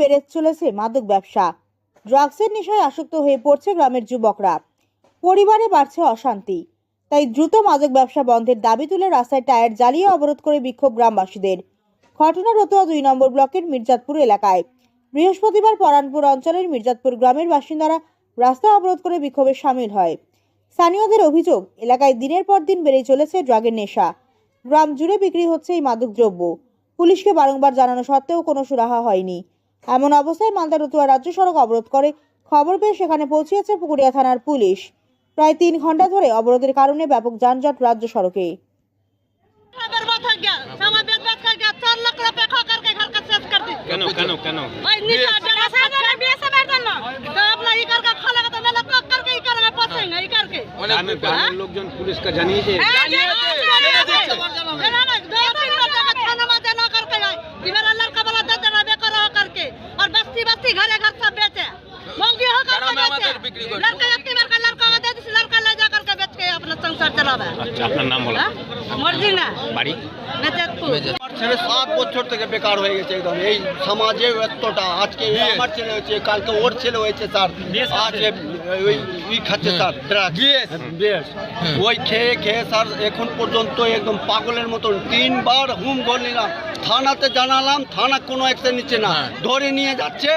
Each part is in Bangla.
বেড়ে চলেছে মাদক ব্যবসা। ড্রাগসের নেশায় আসক্ত হয়ে পড়ছে গ্রামের যুবকরা। পরিবারে বাড়ছে অশান্তি। তাই দ্রুত মাদক ব্যবসা বন্ধের দাবি তুলে রাস্তায় টায়ার জ্বালিয়ে অবরোধ করে বিক্ষোভ গ্রামবাসীদের। ঘটনা রতুয়া দুই নম্বর ব্লকের মির্জাতপুর এলাকায়। বৃহস্পতিবার পরানপুর অঞ্চলের মির্জাতপুর গ্রামের বাসিন্দারা রাস্তা অবরোধ করে বিক্ষোভে সামিল হয়। স্থানীয়দের অভিযোগ, এলাকায় দিনের পর দিন বেড়েই চলেছে ড্রাগের নেশা। গ্রাম জুড়ে বিক্রি হচ্ছে এই মাদক দ্রব্য পুলিশকে বারংবার জানানো সত্ত্বেও কোনো সুরাহা হয়নি। এমন অবস্থায় মালদা রতুয়া রাজ্য সড়ক অবরোধ করে। খবর পেয়ে সেখানে পৌঁছেছে পুকুরিয়া থানার পুলিশ। প্রায় তিন ঘণ্টা ধরে অবরোধের কারণে ব্যাপক যানজট রাজ্য সড়কে। লোকজন পুলিশকে জানিয়েছে। বেকার হয়ে? গেছে একদম। এই সমাজে এতটা আজকে ছেলে হয়েছে ওর ছেলে হয়েছে স্যার। আজকে ওই খাচ্ছে স্যার বেশ ওই খেয়ে খেয়ে স্যার এখন পর্যন্ত একদম পাগলের মতন তিনবার হুম ঘর নিলাম। থানাতে জানালাম থানা কোনো একটা নিচ্ছে না। ধরে নিয়ে যাচ্ছে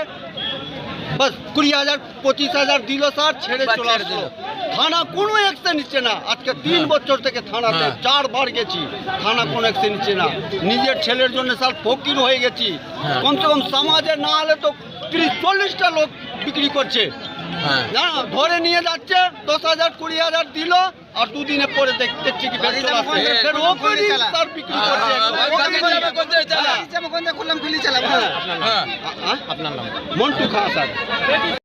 বাস কুড়ি হাজার পঁচিশ হাজার দিল স্যার ছেড়ে চলে আসলো। থানা কোনো অ্যাকশন নিচ্ছে না। আজকে তিন বছর থেকে থানাতে চারবার গেছি। থানা কোনো অ্যাকশন নিচ্ছে না। নিজের ছেলের জন্য স্যার ফকির হয়ে গেছি। কমসে কম সমাজে না হলে তো তিরিশ চল্লিশটা লোক বিক্রি করছে। না ধরে নিয়ে যাচ্ছে দশ হাজার কুড়ি হাজার দিল আর দুদিনে পরে দেখতে কি হ্যাঁ। হ্যাঁ? মন্টু খা স্যার।